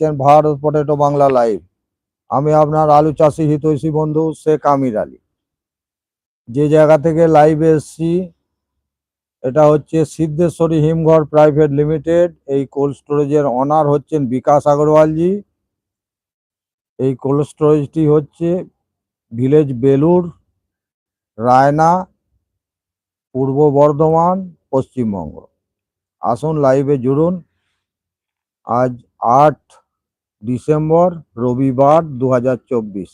দেখছেন Bharat potato Bangla live. আমি আপনার আলু চাষি হিতৈষী বন্ধু শেখ আমির আলী। যে জায়গা থেকে লাইভে এসছি, এটা হচ্ছে সিদ্ধেশ্বরী হিমঘর প্রাইভেট লিমিটেড। এই কোল্ড স্টোরেজের অনার হচ্ছেন বিকাশ আগরওয়ালজি। এই কোল্ড স্টোরেজটি হচ্ছে ভিলেজ বেলুর রায়না, পূর্ব বর্ধমান, পশ্চিমবঙ্গ। আসুন লাইভে জুড়ুন। আজ আট ডিসেম্বর, রবিবার দু হাজার চব্বিশ।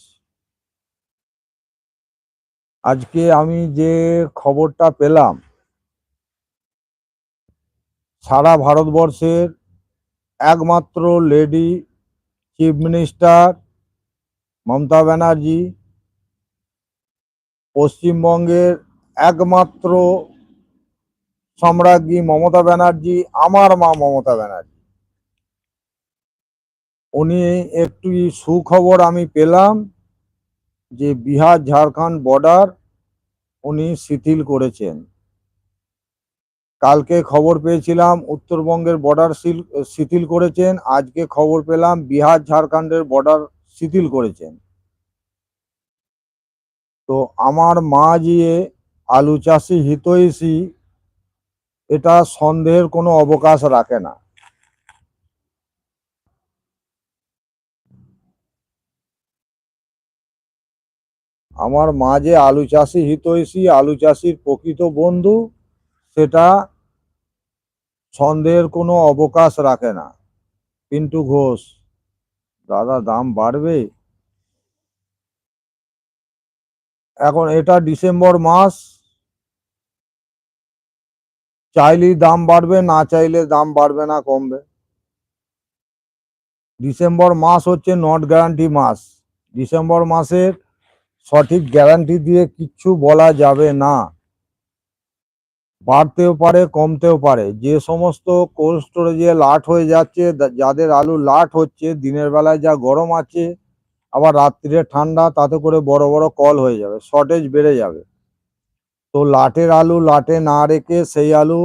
আজকে আমি যে খবরটা পেলাম, সারা ভারতবর্ষের একমাত্র lady chief minister Mamata Banerjee, পশ্চিমবঙ্গের একমাত্র সম্রাজ্ঞী মমতা ব্যানার্জি, আমার মা মমতা ব্যানার্জি। উনি একটি সুখবর আমি পেলাম যে বিহার ঝাড়খণ্ড বর্ডার উনি শিথিল করেছেন। কালকে খবর পেয়েছিলাম উত্তরবঙ্গের বর্ডার শিথিল করেছেন, আজকে খবর পেলাম বিহার ঝাড়খণ্ডের বর্ডার শিথিল করেছেন। তো আমার মা জিয়ে আলু চাষি হিতৈষী, এটা সন্দেহের কোনো অবকাশ রাখে না। আমার মা যে আলু চাষি হিতৈষী, আলু চাষির প্রকৃত বন্ধু, সেটা সন্দেহের কোনো অবকাশ রাখে না। পিন্টু ঘোষ, দাদা দাম বাড়বে? এখন এটা ডিসেম্বর মাস। চাইলেই দাম বাড়বে, না চাইলে দাম বাড়বে না, কমবে। ডিসেম্বর মাস হচ্ছে নট গ্যারান্টি মাস। ডিসেম্বর মাসের সঠিক গ্যারান্টি দিয়ে কিচ্ছু বলা যাবে না। বাড়তেও পারে, কমতেও পারে। যে সমস্ত কোল্ড স্টোরেজে লাট হয়ে যাচ্ছে যাদের আলু লাট হচ্ছে, দিনের বেলায় যা গরম আছে, আবার রাত্রিরে ঠান্ডা, তাতে করে বড় বড় কল হয়ে যাবে শর্টেজ বেড়ে যাবে। তো লাটের আলু লাটে না রেখে সেই আলু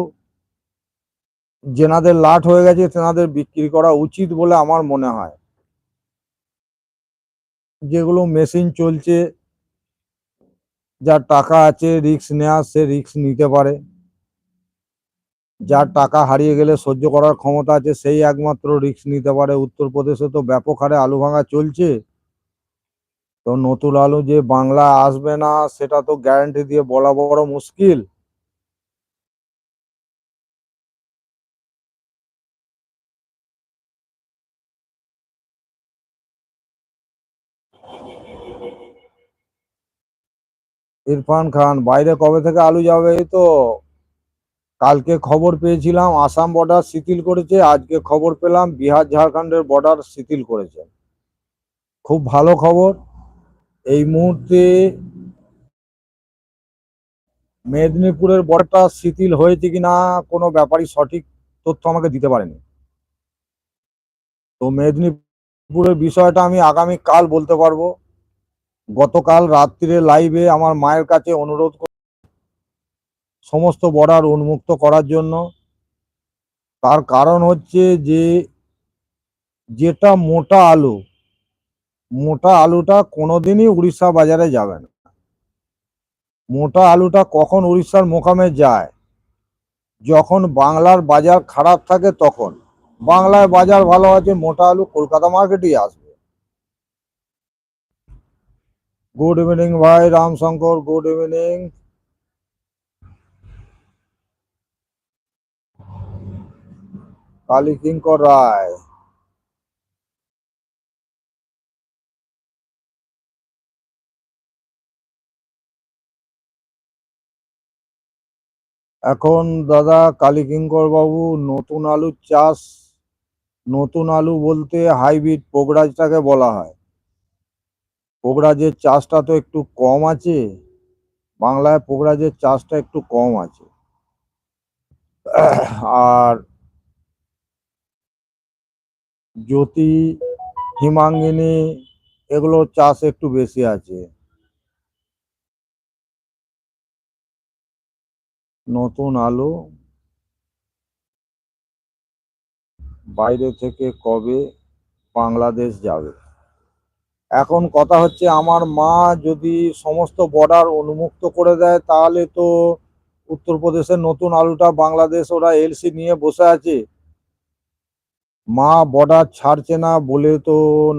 যেনাদের লাট হয়ে গেছে, তেনাদের বিক্রি করা উচিত বলে আমার মনে হয়। যেগুলো মেশিন চলছে যার টাকা আছে রিক্স নেওয়া সে রিক্স নিতে পারে। যার টাকা হারিয়ে গেলে সহ্য করার ক্ষমতা আছে, সেই একমাত্র রিক্স নিতে পারে। উত্তরপ্রদেশে তো ব্যাপক হারে আলু ভাঙা চলছে। তো নতুন আলু যে বাংলা আসবে না, সেটা তো গ্যারান্টি দিয়ে বলা বড় মুশকিল। ইরফান খান, বাইরে কবে থেকে আলু যাবে এই তো? কালকে খবর পেয়েছিলাম, আসাম বর্ডার শিথিল করেছে, আজকে খবর পেলাম, বিহার ঝাড়খণ্ডের বর্ডার শিথিল করেছে। খুব ভালো খবর। এই মুহূর্তে মেদিনীপুরের বর্ডারটা শিথিল হয়েছে কিনা, কোনো ব্যাপারই সঠিক তথ্য আমাকে দিতে পারেনি। তো মেদিনীপুরের বিষয়টা আমি আগামী কাল বলতে পারব। গতকাল রাত্রিরে লাইভে আমার মায়ের কাছে অনুরোধ সমস্ত বর্ডার উন্মুক্ত করার জন্য। তার কারণ হচ্ছে যে, যেটা মোটা আলু, মোটা আলুটা কোনোদিনই উড়িষ্যা বাজারে যাবে না। মোটা আলুটা কখন উড়িষ্যার মোকামে যায়? যখন বাংলার বাজার খারাপ থাকে তখন। বাংলায় বাজার ভালো আছে, মোটা আলু কলকাতা মার্কেটেই আসবে। গুড ইভিনিং ভাই রামশঙ্কর গুড ইভিনিং কালী কিঙ্কর রায় এখন দাদা কালীকিঙ্কর বাবু, নতুন আলুর চাষ, নতুন আলু বলতে হাইব্রিড পোগরাজটাকে বলা হয়। পোগরাজের চাষটা তো একটু কম আছে। বাংলায় পোগরাজের চাষটা একটু কম আছে। আর জ্যোতি, হিমাঙ্গিনী এগুলোর চাষ একটু বেশি আছে। নতুন আলু। বাইরে থেকে কবে বাংলাদেশ যাবে? এখন কথা হচ্ছে আমার মা যদি সমস্ত বর্ডার অনুমুক্ত করে দেয়, তাহলে তো উত্তরপ্রদেশের নতুন আলুটা বাংলাদেশ ওরা এলসি নিয়ে বসে আছে। মা বর্ডার ছাড়ছে না বলে তো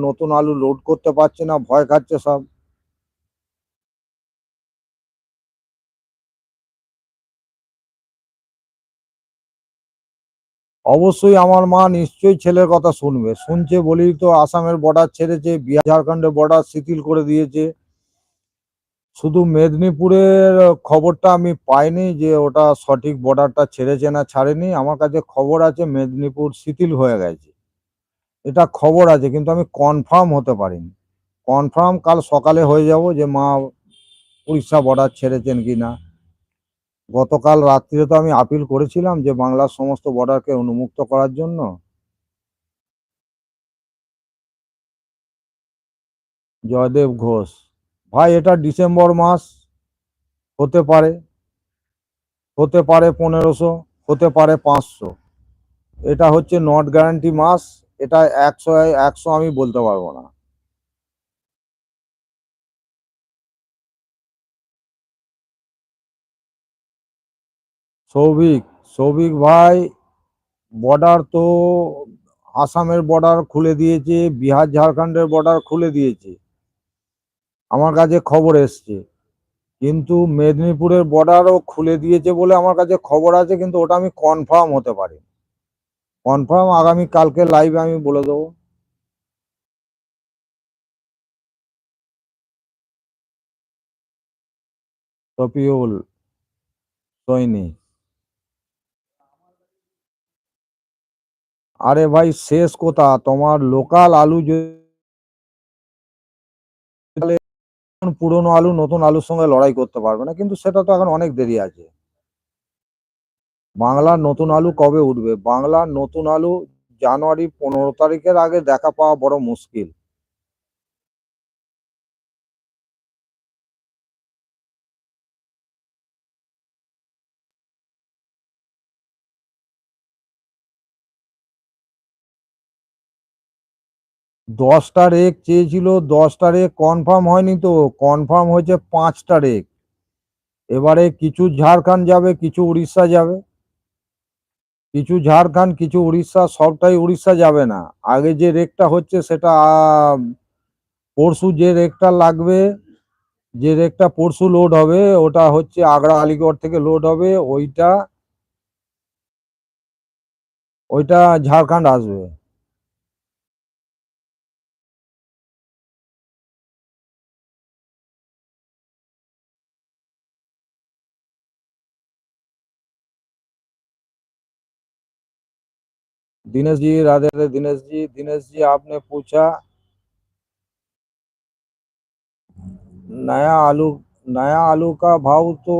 নতুন আলু লোড করতে পারছে না, ভয় খাচ্ছে সব। অবশ্যই আমার মা নিশ্চয়ই ছেলের কথা শুনবে। শুনছে বলেই তো আসামের বর্ডার ছেড়েছে, বিহার ঝাড়খণ্ডের বর্ডার শিথিল করে দিয়েছে। শুধু মেদিনীপুরের খবরটা আমি পাইনি যে ওটা সঠিক বর্ডারটা ছেড়েছে না ছাড়েনি। আমার কাছে খবর আছে মেদিনীপুর শিথিল হয়ে গেছে। এটা খবর আছে, কিন্তু আমি কনফার্ম হতে পারিনি। কনফার্ম কাল সকালে হয়ে যাব যে মা উড়িষ্যা বর্ডার ছেড়েছেন কি না গতকাল রাত্রিরে তো আমি আপিল করেছিলাম যে বাংলার সমস্ত বর্ডারকে উন্মুক্ত করার জন্য। জয়দেব ঘোষ। ভাই, এটা ডিসেম্বর মাস। হতে পারে। হতে পারে পনেরোশো, হতে পারে পাঁচশো। এটা হচ্ছে নট গ্যারান্টি মাস। এটা একশো একশো আমি বলতে পারব না। সৌভিক সৌভিক ভাই বর্ডার তো আসামের বর্ডার খুলে দিয়েছে, বিহার, ঝাড়খণ্ডের বর্ডার খুলে দিয়েছে। আমার কাছে খবর এসছে। কিন্তু মেদিনীপুরের বর্ডারও খুলে দিয়েছে বলে আমার কাছে খবর আছে, কিন্তু ওটা আমি কনফার্ম হতে পারি কনফার্ম আগামী কালকে লাইভে আমি বলে দেবো। শফিউল সৈনি আরে ভাই, শেষ কথা। তোমার লোকাল আলু পুরনো আলু, নতুন আলুর সঙ্গে লড়াই করতে পারবে না। কিন্তু সেটা তো এখন অনেক দেরি আছে। বাংলার নতুন আলু কবে উঠবে? বাংলার নতুন আলু জানুয়ারি পনেরো তারিখের আগে দেখা পাওয়া বড় মুশকিল। দশটা রেক চেয়েছিল, দশটা রেক কনফার্ম হয়নি তো কনফার্ম হয়েছে পাঁচটা রেক। এবারে কিছু ঝাড়খণ্ড যাবে, কিছু উড়িষ্যা যাবে। কিছু ঝাড়খণ্ড, কিছু উড়িষ্যা, সবটাই উড়িষ্যা যাবে না। আগে যে রেকটা হচ্ছে সেটা পরশু যে রেকটা লাগবে, যে রেকটা পরশু লোড হবে, ওটা হচ্ছে আগ্রা আলিগড় থেকে লোড হবে, ওইটা ওইটা ঝাড়খণ্ড আসবে। दिनेश जी, राधे राधे दिनेश जी दिनेश जी, आपने पूछा, नया आलू नया आलू का भाव तो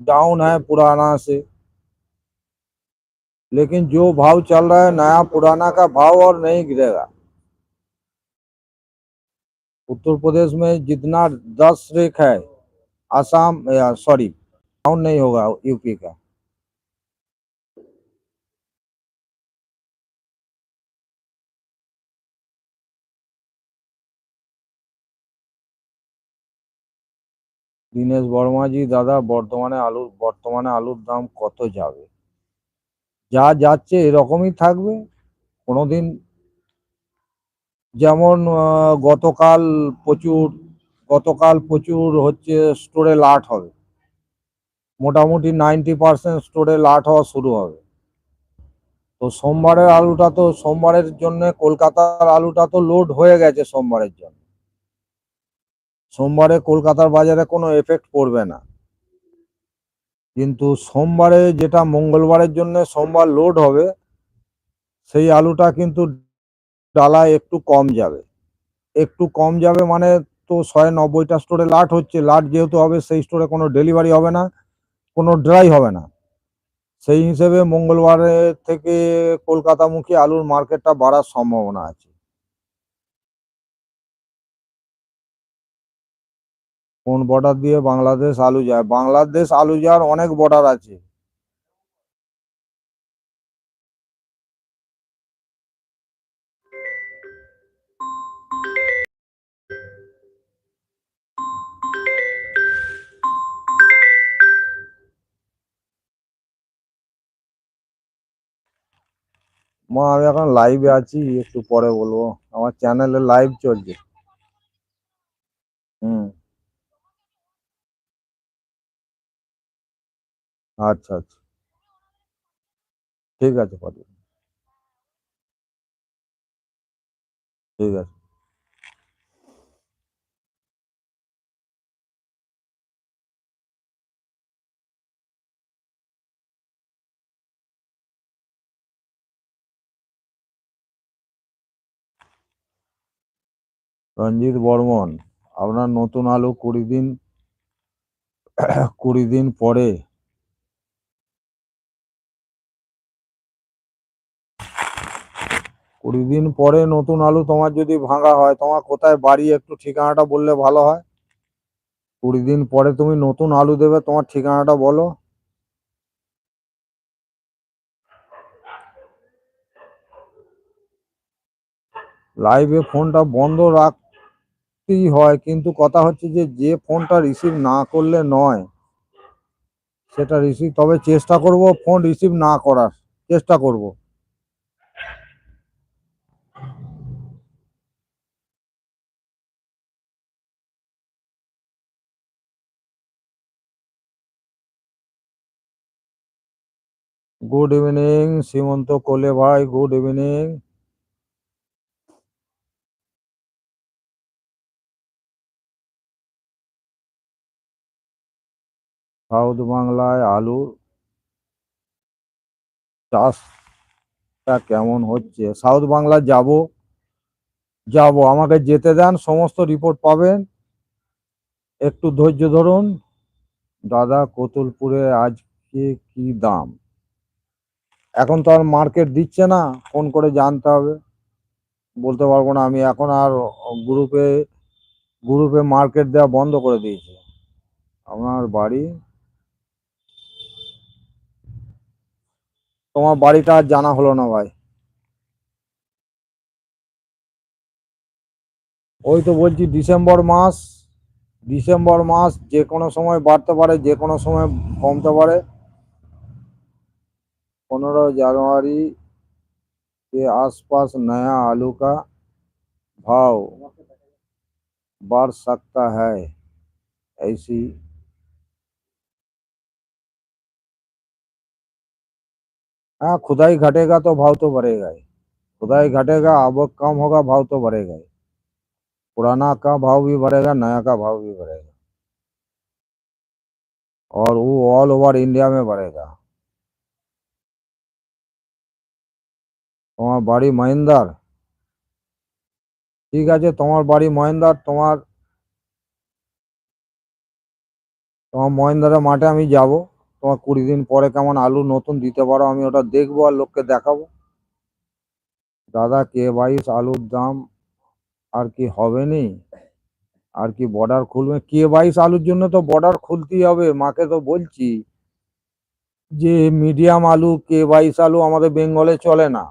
डाउन है पुराना से, लेकिन जो भाव चल रहा है, नया पुराना का भाव और नहीं गिरेगा। उत्तर प्रदेश में जितना दस रेख है, आसाम सॉरी डाउन नहीं होगा यूपी का। দীনেশ বর্মা জি দাদা, বর্তমানে আলুর বর্তমানে আলুর দাম কত যাবে? যা যাচ্ছে এরকমই থাকবে। কোনোদিন যেমন গতকাল প্রচুর গতকাল প্রচুর হচ্ছে স্টোরে লাট হবে। মোটামুটি নাইনটি পার্সেন্ট স্টোরে লাট হওয়া শুরু হবে। তো সোমবারের আলুটা তো, সোমবারের জন্য কলকাতার আলুটা তো লোড হয়ে গেছে সোমবারের জন্য। সোমবারে কলকাতার বাজারে কোনো এফেক্ট পড়বে না। কিন্তু সোমবারে যেটা মঙ্গলবারের জন্য সোমবার লোড হবে, সেই আলুটা কিন্তু ডালা একটু কম যাবে। একটু কম যাবে মানে তো শয়ে নব্বইটা স্টোরে লাট হচ্ছে, লাট যেহেতু হবে সেই স্টোরে কোনো ডেলিভারি হবে না, কোনো ড্রাই হবে না। সেই হিসেবে মঙ্গলবারের থেকে কলকাতামুখী আলুর মার্কেটটা বাড়ার সম্ভাবনা আছে। কোন বর্ডার দিয়ে বাংলাদেশ আলু যায়? বাংলাদেশ আলু যাওয়ার অনেক বর্ডার আছে। মা, আমি এখন লাইভে আছি, একটু পরে বলব। আমার চ্যানেলে লাইভ চলছে। হুম। আচ্ছা আচ্ছা ঠিক আছে, পাঠিয়ে। ঠিক আছে রঞ্জিত বর্মন, আপনার নতুন আলু কুড়ি দিন কুড়ি দিন পরে কুড়ি দিন পরে নতুন আলু তোমার যদি ভাঙা হয়, তোমার কোথায় বাড়ি একটু ঠিকানাটা বললে ভালো হয়? কুড়ি দিন পরে তুমি নতুন আলু দেবে, তোমার ঠিকানাটা বলো। লাইভে ফোনটা বন্ধ রাখতেই হয়, কিন্তু কথা হচ্ছে যে যে ফোনটা রিসিভ না করলে নয়, সেটা রিসিভ তবে চেষ্টা করব ফোন রিসিভ না করার, চেষ্টা করব। গুড ইভিনিং সীমন্ত কোলে ভাই গুড ইভিনিং সাউথ বাংলায় আলুর চাষটা কেমন হচ্ছে? সাউথ বাংলা যাব যাব। আমাকে যেতে দেন, সমস্ত রিপোর্ট পাবেন। একটু ধৈর্য ধরুন। দাদা, কতুলপুরে আজকে কি দাম? এখন তো আর মার্কেট দিচ্ছে না ফোন করে জানতে হবে। বলতে পারব না, আমি এখন আর গ্রুপে গ্রুপে মার্কেট দেওয়া বন্ধ করে দিয়েছি। আমার বাড়ি? তোমার বাড়িটা আর জানা হলো না ভাই। ওই তো বলছি ডিসেম্বর মাস ডিসেম্বর মাস যে কোনো সময় বাড়তে পারে, যে কোনো সময় কমতে পারে। पंद्रह जनवरी के आसपास नया आलू का भाव बढ़ सकता है, ऐसी हाँ खुदाई घटेगा तो भाव तो बढ़ेगा ही। खुदाई घटेगा आवक कम होगा, भाव तो बढ़ेगा ही। पुराना का भाव भी बढ़ेगा, नया का भाव भी बढ़ेगा। और वो ऑल ओवर इंडिया में बढ़ेगा। তোমার বাড়ি মহেন্দার ঠিক আছে, তোমার বাড়ি মহেন্দার তোমার তোমার মহেন্দারের মাঠে আমি যাব। তোমার কুড়ি দিন পরে কেমন আলু নতুন দিতে পারো, আমি ওটা দেখব আর লোককে দেখাবো। দাদা, কে বাইশ আলুর দাম? আর কি হবে নি? আর কি বর্ডার খুলবে? কে বাইশ আলুর জন্য তো বর্ডার খুলতেই হবে, মাকে তো বলছি। যে মিডিয়াম আলু, কে বাইশ আলু আমাদের বেঙ্গলে চলে না।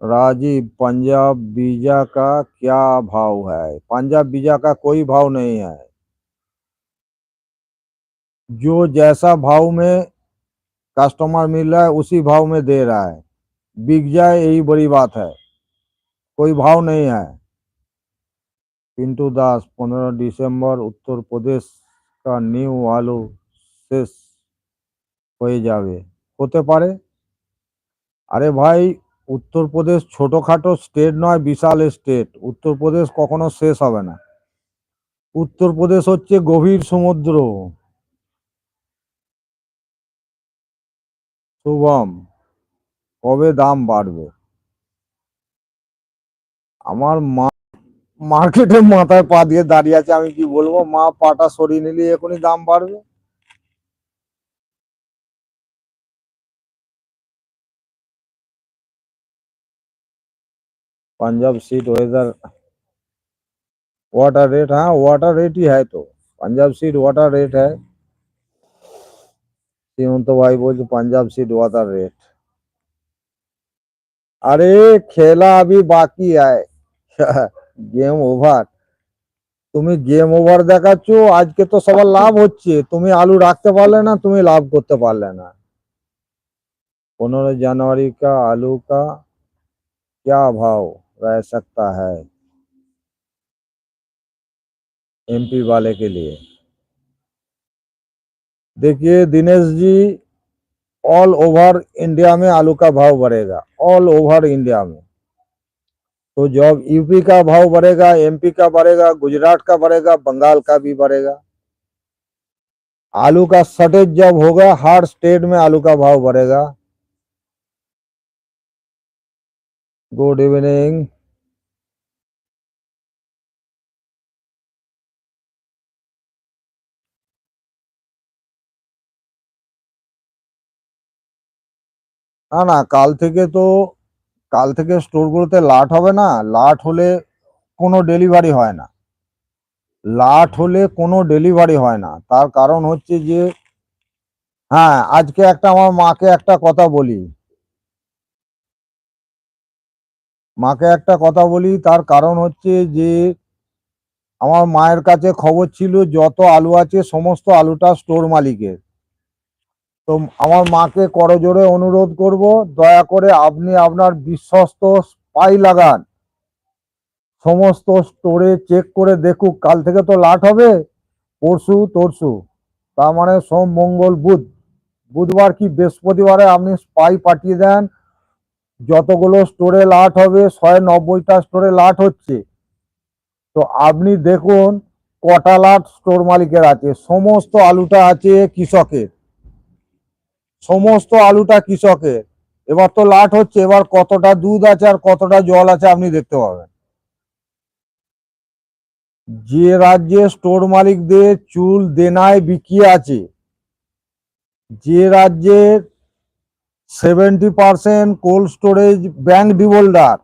राजीव पंजाब बीजा का क्या भाव है पंजाब बीजा का कोई भाव नहीं है जो जैसा भाव में कस्टमर मिल रहा है उसी भाव में दे रहा है बिक जाए यही बड़ी बात है कोई भाव नहीं है पिंटू दास पंद्रह दिसंबर उत्तर प्रदेश का নিউ আলু শেষ হয়ে যাবে হতে পারে আরে ভাই উত্তরপ্রদেশ ছোটখাটো স্টেট নয়, বিশাল স্টেট উত্তরপ্রদেশ কখনো শেষ হবে না। উত্তরপ্রদেশ হচ্ছে গভীর সমুদ্র। শুভম, কবে দাম বাড়বে? আমার মা মার্কেটে মাথায় পা দিয়ে দাঁড়িয়ে আছে, আমি কি বলব? মা পাটা সরিয়ে নিলে এখনই দাম বাড়বে। Punjab seat weather water rate हाँ वाटर रेट ही है तो पंजाब सीट वाटर रेट है सीमंत भाई बोल पंजाब सीट वाटर रेट अरे खेला अभी बाकी है গেম ওভার তুমি গেম ওভার দেখাচ্ছ আজকে তো সবার লাভ হচ্ছে তুমি আলু রাখতে পারলে না তুমি লাভ করতে পারলে না पंद्रह जनवरी का आलू का क्या भाव रह सकता है। एमपी वाले के लिए। देखिए, Dinesh ji all over India में आलू का भाव बढ़ेगा। ऑल ओवर इंडिया में। तो जब यूपी का भाव बढ़ेगा एमपी का बढ़ेगा, गुजरात का बढ़ेगा, बंगाल का भी बढ़ेगा। आलू का शॉर्टेज जब होगा, हर स्टेट में आलू का भाव बढ़ेगा। গুড ইভিনিং না না, কাল থেকে তো, কাল থেকে স্টোরগুলোতে লাট হবে না। লাট হলে কোনো ডেলিভারি হয় না। লাট হলে কোনো ডেলিভারি হয় না। তার কারণ হচ্ছে যে হ্যাঁ আজকে একটা আমার মাকে একটা কথা বলি। মাকে একটা কথা বলি, তার কারণ হচ্ছে যে আমার মায়ের কাছে খবর ছিল যত আলু আছে সমস্ত আলুটা স্টোর মালিকের। তো আমার মাকে করজোরে অনুরোধ করব, দয়া করে আপনি আপনার বিশ্বস্ত স্পাই লাগান। সমস্ত স্টোরে চেক করে দেখুক, কাল থেকে তো লাট হবে, পরশু তরশু। তার মানে সোম, মঙ্গল, বুধ। বুধবার কি বৃহস্পতিবারে আপনি স্পাই পাঠিয়ে দেন যতগুলো স্টোরে লাট হবে, ছয় নব্বইটা স্টোরে লাট হচ্ছে। তো আপনি দেখুন, কটা লাট স্টোর মালিকের আছে? সমস্ত আলুটা আছে কৃষকের। সমস্ত আলুটা কৃষকের। এবার তো লাট হচ্ছে, এবার কতটা দুধ আছে আর কতটা জল আছে আপনি দেখতে পাবেন। যে রাজ্যে স্টোর মালিকদের চুল, দেনায় বিকিয়ে আছে, যে রাজ্যের seventy percent cold storage bank ডিভোল্ডার।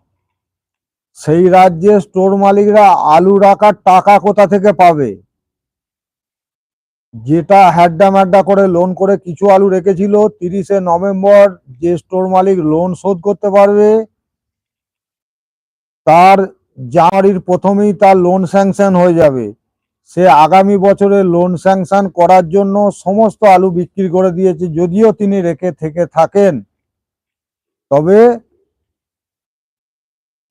সেই রাজ্যে স্টোর মালিকরা আলু রাখার টাকা কোথা থেকে পাবে? যেটা হ্যাড্ডা ম্যাড্ডা করে লোন করে কিছু আলু রেখেছিল, তিরিশে নভেম্বর যে স্টোর মালিক লোন শোধ করতে পারবে, তার জানুয়ারির প্রথমেই তার লোন স্যাংশন হয়ে যাবে। সে আগামী বছরে লোন স্যাংশন করার জন্য সমস্ত আলু বিক্রি করে দিয়েছে, যদিও তিনি রেখে থেকে থাকেন। তবে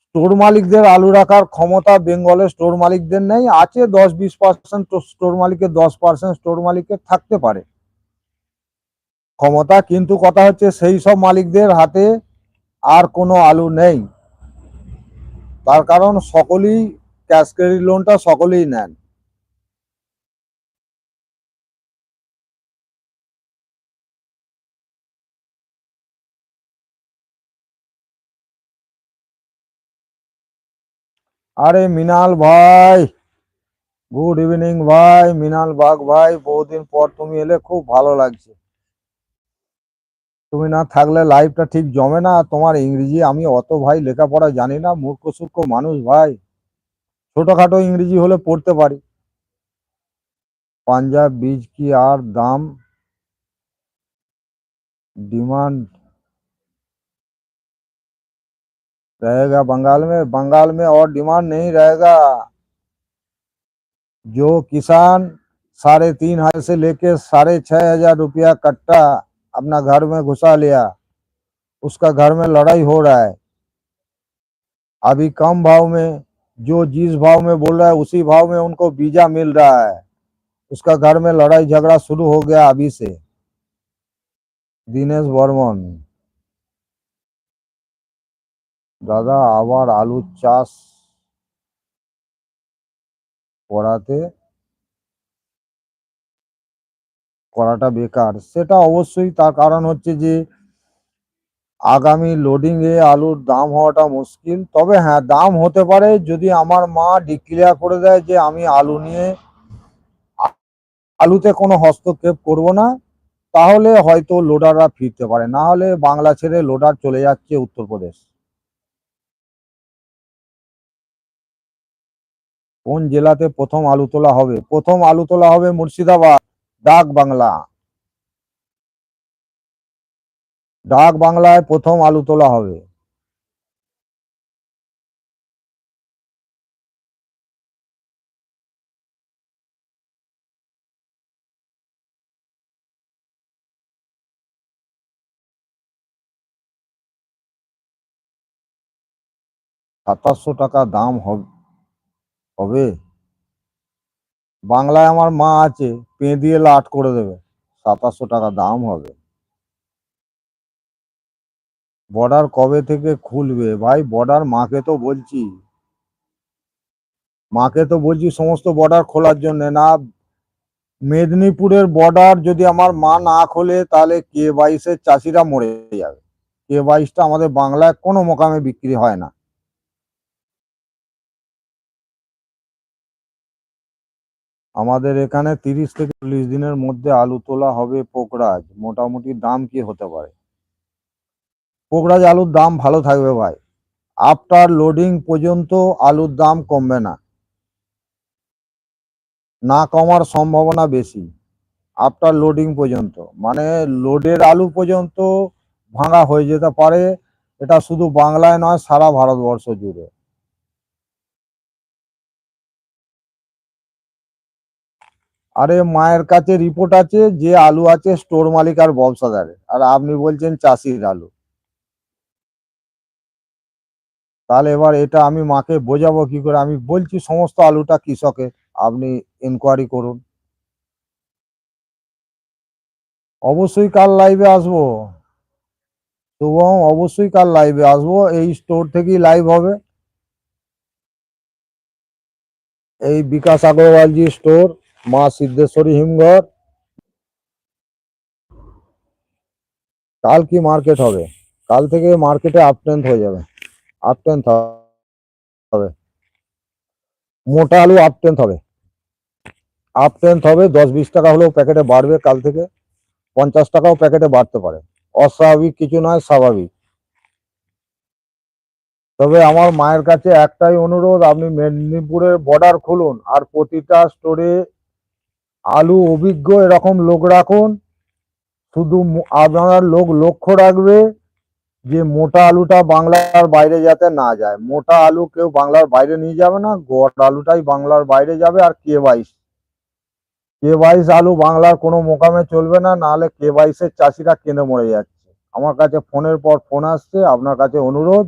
স্টোর মালিকদের আলু রাখার ক্ষমতা বেঙ্গলের স্টোর মালিকদের নেই, আছে দশ বিশ পার্সেন্ট স্টোর মালিকের, দশ পার্সেন্ট স্টোর মালিকের থাকতে পারে। ক্ষমতা কিন্তু কথা হচ্ছে সেই সব মালিকদের হাতে আর কোনো আলু নেই। তার কারণ সকলেই ক্যাশ ক্রেডিট লোনটা সকলেই নেন। আরে মিনাল ভাই গুড ইভিনিং ভাই, মিনাল বাগ ভাই, বহুদিন পর তুমি এলে, খুব ভালো লাগছে। তুমি না থাকলে লাইফটা ঠিক জমে না, তোমার ইংরেজি আমি অত ভাই লেখাপড়া জানি না, মূর্খ সূর্খ মানুষ ভাই। ছোটখাটো ইংরেজি হলে পড়তে পারি। পাঞ্জাব বীজ কি আর দাম? ডিমান্ড रहेगा बंगाल में बंगाल में और डिमांड नहीं रहेगा। जो किसान साढ़े तीन हज़ार से लेके साढ़े छह हज़ार रुपया कट्टा अपना घर में घुसा लिया, उसका घर में लड़ाई हो रहा है। अभी कम भाव में, जो जिस भाव में बोल रहा है, उसी भाव में उनको बीजा मिल रहा है। उसका घर में लड़ाई झगड़ा शुरू हो गया अभी से। दिनेश वर्मन। দাদা, আবার আলুর চাষ করাতে করাটা বেকার। সেটা অবশ্যই তার কারণ হচ্ছে যে, আগামী লোডিং এ আলুর দাম হওয়াটা মুশকিল। তবে হ্যাঁ দাম হতে পারে যদি আমার মা ডিক্লেয়ার করে দেয় যে, আমি আলু নিয়ে আলুতে কোনো হস্তক্ষেপ করব না, তাহলে হয়তো লোডাররা ফিরতে পারে। না হলে বাংলা ছেড়ে লোডার চলে যাচ্ছে উত্তরপ্রদেশ। কোন জেলাতে প্রথম আলু তোলা হবে? প্রথম আলু তোলা হবে মুর্শিদাবাদ, ডাক বাংলা। ডাক বাংলায় প্রথম আলু তোলা হবে। সাতাশশো টাকা দাম হবে। হবে বাংলায় আমার মা আছে পে দিয়ে লাট করে দেবে। সাতাশশো টাকা দাম হবে। বর্ডার কবে থেকে খুলবে? ভাই, বর্ডার মাকে তো বলছি। মাকে তো বলছি সমস্ত বর্ডার খোলার জন্য। না, মেদিনীপুরের বর্ডার যদি আমার মা না খোলে, তাহলে কে বাইশের চাষিরা মরে যাবে। কে বাইশটা আমাদের বাংলায় কোনো মোকামে বিক্রি হয় না। আমাদের এখানে তিরিশ থেকে চল্লিশ দিনের মধ্যে আলু তোলা হবে পোকরাজ। মোটামুটি দাম কি হতে পারে? পোকরাজ আলুর দাম ভালো থাকবে ভাই। আফটার লোডিং পর্যন্ত আলুর দাম কমবে না। না কমার সম্ভাবনা বেশি। আফটার লোডিং পর্যন্ত। মানে লোডের আলু পর্যন্ত ভাঙা হয়ে যেতে পারে। এটা শুধু বাংলায় নয়, সারা ভারতবর্ষ জুড়ে। আরে মায়ের কাছে রিপোর্ট আছে যে আলু আছে স্টোর মালিক আর ব্যবসাদারের আর আপনি বলছেন চাষির আলু। তাহলে এবার এটা আমি মাকে বোঝাবো কি করে? আমি বলছি সমস্ত আলুটা কৃষকের। আপনি ইনকোয়ারি করুন। অবশ্যই কাল লাইভে আসব। শুভম, অবশ্যই কাল লাইভে আসব। এই স্টোর থেকেই লাইভ হবে। এই বিকাশ আগরওয়ালজি স্টোর মা সিদ্ধেশ্বরী হিমঘর। কাল কি মার্কেট হবে? কাল থেকে মার্কেটে আপটেন্ট হয়ে যাবে। আপটেন্ট হবে। মোটা আলু আপটেন্ট হবে। আপটেন্ট হবে, দশ বিশ টাকা হলেও প্যাকেটে বাড়বে কাল থেকে। পঞ্চাশ টাকাও প্যাকেটে বাড়তে পারে। অস্বাভাবিক কিছু নয়, স্বাভাবিক। তবে আমার মায়ের কাছে একটাই অনুরোধ, আপনি মেদিনীপুরের বর্ডার খুলুন। আর প্রতিটা স্টোরে আলু অভিজ্ঞ, এরকম লোক রাখুন। শুধু আপনার লোক লক্ষ্য রাখবে যে মোটা আলুটা বাংলার বাইরে যাতে না যায়। মোটা আলু কেউ বাংলার বাইরে নিয়ে যাবে না গোট আলুটাই বাংলার বাইরে যাবে আর কে বাইশ কে বাইশ আলু বাংলার কোনো মোকামে চলবে না, নাহলে কে বাইশের চাষিরা কেঁদে মরে যাচ্ছে। আমার কাছে ফোনের পর ফোন আসছে, আপনার কাছে অনুরোধ।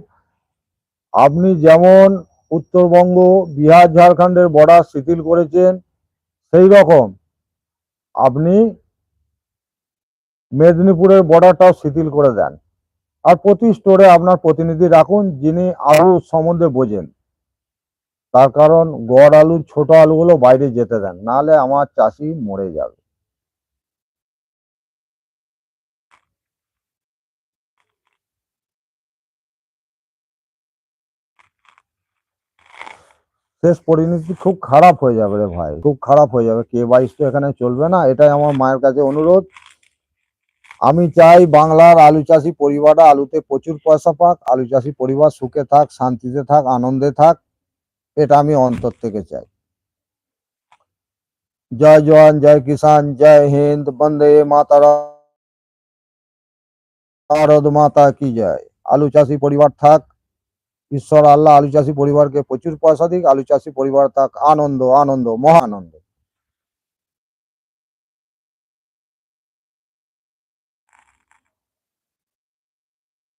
আপনি যেমন উত্তরবঙ্গ, বিহার, ঝাড়খণ্ডের বর্ডার শিথিল করেছেন সেই রকম আপনি মেদিনীপুরের বর্ডারটাও শিথিল করে দেন। আর প্রতি স্টোরে আপনার প্রতিনিধি রাখুন, যিনি আলু সম্বন্ধে বোঝেন। তার কারণ গড় আলু ছোট আলুগুলো বাইরে যেতে দেন, নাহলে আমার চাষি মরে যাবে। শেষ পরিণতি খুব খারাপ হয়ে যাবে রে ভাই, খুব খারাপ হয়ে যাবে, কে বাইশ তো এখানে চলবে না, এটাই আমার মায়ের কাছে অনুরোধ। আমি চাই বাংলার আলু চাষি পরিবারটা আলুতে প্রচুর পয়সা পাক, আলু চাষি পরিবার সুখে থাক, শান্তিতে থাক, আনন্দে থাক, এটা আমি অন্তর থেকে চাই। জয় জওয়ান, জয় কিষান, জয় হিন্দ, বন্দে মাতারা মাতা কি জয়। আলু চাষি পরিবার থাক ঈশ্বর আল্লাহ আলু চাষি পরিবারকে প্রচুর পয়সা দিক, আলু চাষি পরিবার তাক আনন্দ আনন্দ মহানন্দ